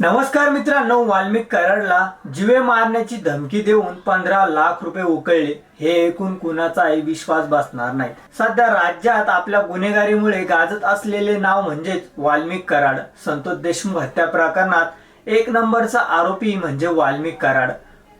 नमस्कार मित्रांनो वाल्मिक कराडला जीवे मारण्याची धमकी देऊन पंधरा लाख रुपये उकळले. हे ऐकून कुणाचाही विश्वास बसणार नाही. सध्या राज्यात आपल्या गुन्हेगारीमुळे गाजत असलेले नाव म्हणजेच वाल्मिक कराड. संतोष देशमुख हत्या प्रकरणात एक नंबरचा आरोपी म्हणजे वाल्मिक कराड.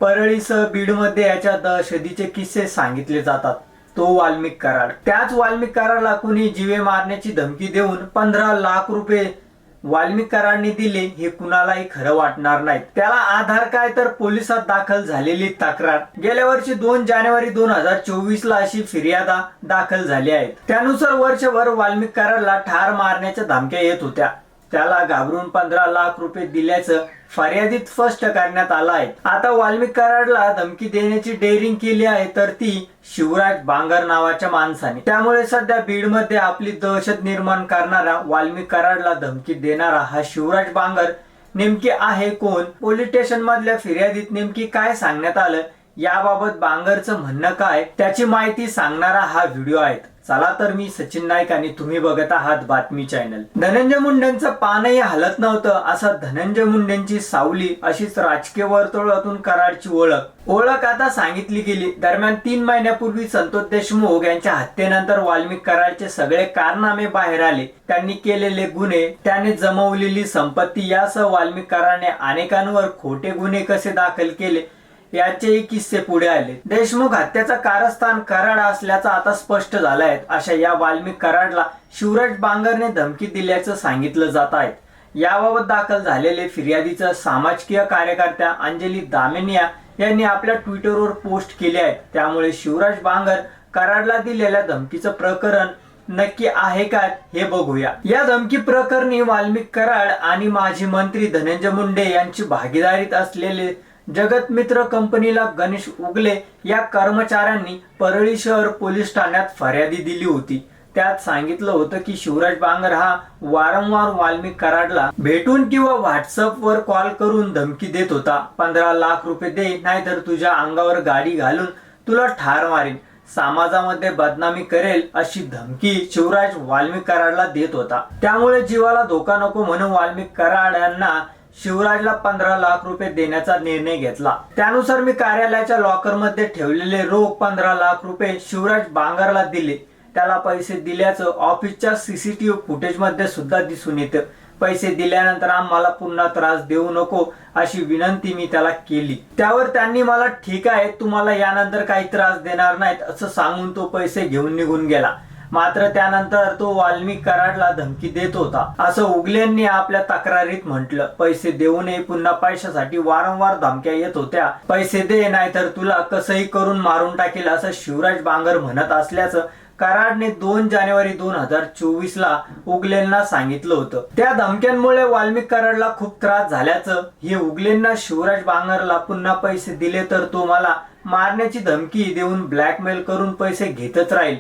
परळीसह बीडमध्ये याच्या दहशतीचे किस्से सांगितले जातात. तो वाल्मिक कराड. त्याच वाल्मिक कराडला कुणी जीवे मारण्याची धमकी देऊन पंधरा लाख रुपये वाल्मिकरांनी दिले हे कुणालाही खरं वाटणार नाही त्याला आधार काय तर पोलिसात दाखल झालेली तक्रार. गेल्या वर्षी दोन जानेवारी दोन हजार चोवीस ला अशी फिर्यादा दाखल झाली आहेत त्यानुसार वर्षभर वाल्मिकरांना ठार मारण्याच्या धमक्या येत होत्या. त्याला घाबरून पंधरा लाख रुपये दिल्याचं फर्यादीत स्पष्ट करण्यात आलं आहे. आता वाल्मिक कराडला धमकी देण्याची डेअरिंग केली आहे तर ती शिवराज बांगर नावाच्या माणसाने. त्यामुळे सध्या बीडमध्ये आपली दहशत निर्माण करणारा वाल्मिक कराडला धमकी देणारा हा शिवराज बांगर नेमकी आहे कोण? पोलीस स्टेशन मधल्या फिर्यादीत नेमकी काय सांगण्यात आलं? याबाबत बांगरचं म्हणणं काय त्याची माहिती सांगणारा हा व्हिडिओ आहे. चला तर मी सचिन नाईक आणि तुम्ही बघत आहात बातमी चॅनल. धनंजय मुंडेंचं पानही हलत नव्हतं असा धनंजय मुंडेंची सावली अशीच राजकीय वर्तुळातून कराडची ओळख. ओळख आता सांगितली गेली. दरम्यान तीन महिन्यापूर्वी संतोष देशमुख यांच्या हत्येनंतर वाल्मिक कराडचे सगळे कारनामे बाहेर आले. त्यांनी केलेले गुन्हे त्याने जमवलेली संपत्ती यासह वाल्मिक कराडने अनेकांवर खोटे गुन्हे कसे दाखल केले? याचेही किस्से पुढे आले. देशमुख हत्याचं कारस्थान कराड असल्याचं आता स्पष्ट झालंय. आहे अशा या वाल्मिक कराडला शिवराज बांगरने धमकी दिल्याचं सांगितलं जात आहे. याबाबत दाखल झालेले फिर्यादीचं सामाजिक कार्यकर्त्या अंजली दामेनिया यांनी आपल्या ट्विटरवर पोस्ट केले आहे. त्यामुळे शिवराज बांगर कराडला दिलेल्या धमकीचं प्रकरण नक्की आहे का हे बघूया. या धमकी प्रकरणी वाल्मिक कराड आणि माजी मंत्री धनंजय मुंडे यांची भागीदारीत असलेले जगत मित्र कंपनीला गणेश उगले या कर्मचाऱ्यांनी परळी शहर पोलीस ठाण्यात फर्यादी दिली होती. त्यात सांगितलं होतं की शिवराज बांगर हा वारंवार वाल्मिक कराडला भेटून किंवा व्हॉट्सअप वर कॉल करून धमकी देत होता. पंधरा लाख रुपये दे नाहीतर तुझ्या अंगावर गाडी घालून तुला ठार मारेन. समाजामध्ये बदनामी करेल अशी धमकी शिवराज वाल्मिक कराडला देत होता. त्यामुळे जीवाला धोका नको म्हणून वाल्मिक कराड यांना शिवराजला पंधरा लाख रुपये देण्याचा निर्णय घेतला. त्यानुसार मी कार्यालयाच्या लॉकरमध्ये ठेवलेले रोख पंधरा लाख रुपये शिवराज बांगरला दिले. त्याला पैसे दिल्याचं ऑफिसच्या सीसीटीव्ही फुटेजमध्ये सुद्धा दिसून येतं. पैसे दिल्यानंतर आम्हाला पुन्हा त्रास देऊ नको अशी विनंती मी त्याला केली. त्यावर त्यांनी मला ठीक आहे तुम्हाला यानंतर काही त्रास देणार नाहीत असं सांगून तो पैसे घेऊन निघून गेला. मात्र त्यानंतर तो वाल्मिक कराडला धमकी देत होता. असं उगलेंनी आपल्या तक्रारीत म्हटलं. पैसे देऊनही पुन्हा पैशासाठी वारंवार धमक्या येत होत्या. पैसे दे नाहीतर तुला कसंही करून मारून टाकेल असं शिवराज बांगर म्हणत असल्याचं कराडने दोन जानेवारी दोन हजार चोवीस ला उगलेंना सांगितलं होतं. त्या धमक्यांमुळे वाल्मिक कराडला खूप त्रास झाल्याचं हे उगलेंना शिवराज बांगरला पुन्हा पैसे दिले तर तो मला मारण्याची धमकी देऊन ब्लॅकमेल करून पैसे घेतच राहील.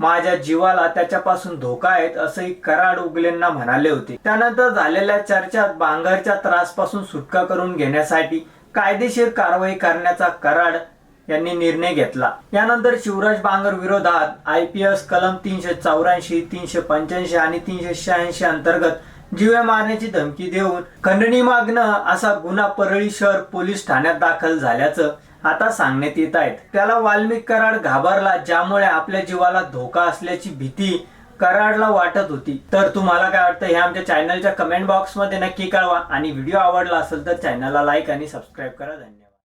माझ्या जीवाला त्याच्यापासून धोका आहेत असंही कराड उगलेंना म्हणाले होते. त्यानंतर झालेल्या चर्चेत बांगरच्या त्रासपासून सुटका करून घेण्यासाठी कायदेशीर कारवाई करण्याचा कराड यांनी निर्णय घेतला. यानंतर शिवराज बांगर विरोधात आय पी एस कलम तीनशे चौऱ्याऐंशी तीनशे पंच्याऐंशी आणि तीनशे शहाऐंशी अंतर्गत जीवे मारण्याची धमकी देऊन खंडणी मागणं असा गुन्हा परळी शहर पोलीस ठाण्यात दाखल झाल्याचं आता सांगण्यात येत आहेत. त्याला वाल्मिक कराड घाबरला ज्यामुळे आपल्या जीवाला धोका असल्याची भीती कराडला वाटत होती. तर तुम्हाला काय वाटतं? हे आमच्या चॅनलच्या कमेंट बॉक्समध्ये नक्की कळवा. आणि व्हिडिओ आवडला असेल तर चॅनलला लाईक आणि सबस्क्राईब करा. धन्यवाद.